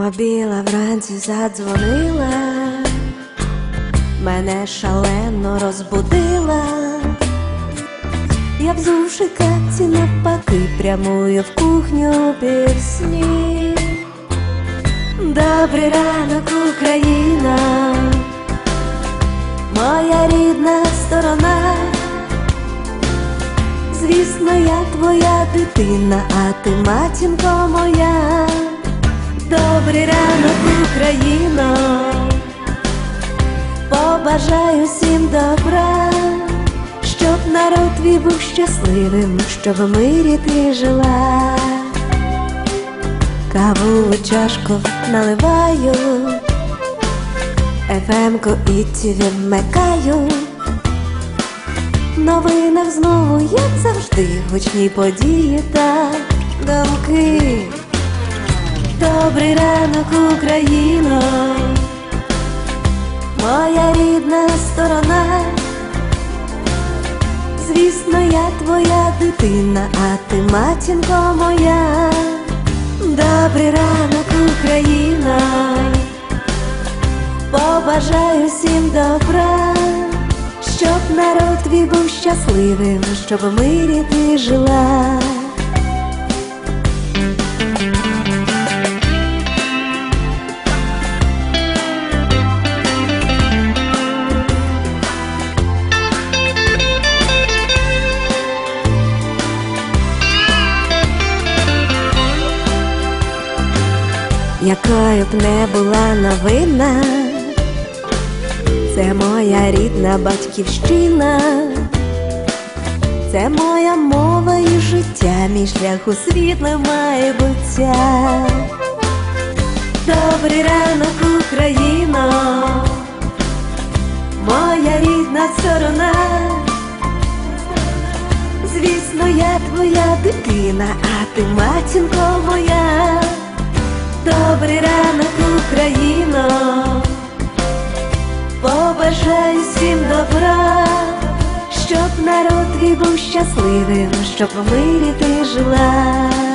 біла вранці задзвонила, мене шалено розбудила, я взувши капці навпаки, прямую в кухню пісні. Добрий ранок, Україна, моя рідна сторона. Звісно, я твоя дитина, а ти матінко моя. Добрий ранок, Україно, побажаю всім добра, щоб народ твій був щасливим, щоб в мирі ти жила. Каву у чашку наливаю, ефемку і ті вмикаю. Новинах знову, як завжди, гучні події та думки. Добрий ранок, Україно, моя рідна сторона. Звісно, я твоя дитина, а ти матінко моя. Добрий ранок, Україна, побажаю всім добра, щоб народ твій був щасливим, щоб в мирі ти жила. Якою б не була новина, це моя рідна батьківщина, це моя мова і життя, мій шлях у світле майбуття. Добрий ранок, Україно, моя рідна сторона. Звісно, я твоя дитина, а ти матінко моя. Добрий ранок, Україно, побажаю всім добра, щоб народ твій був щасливим, щоб в мирі ти жила.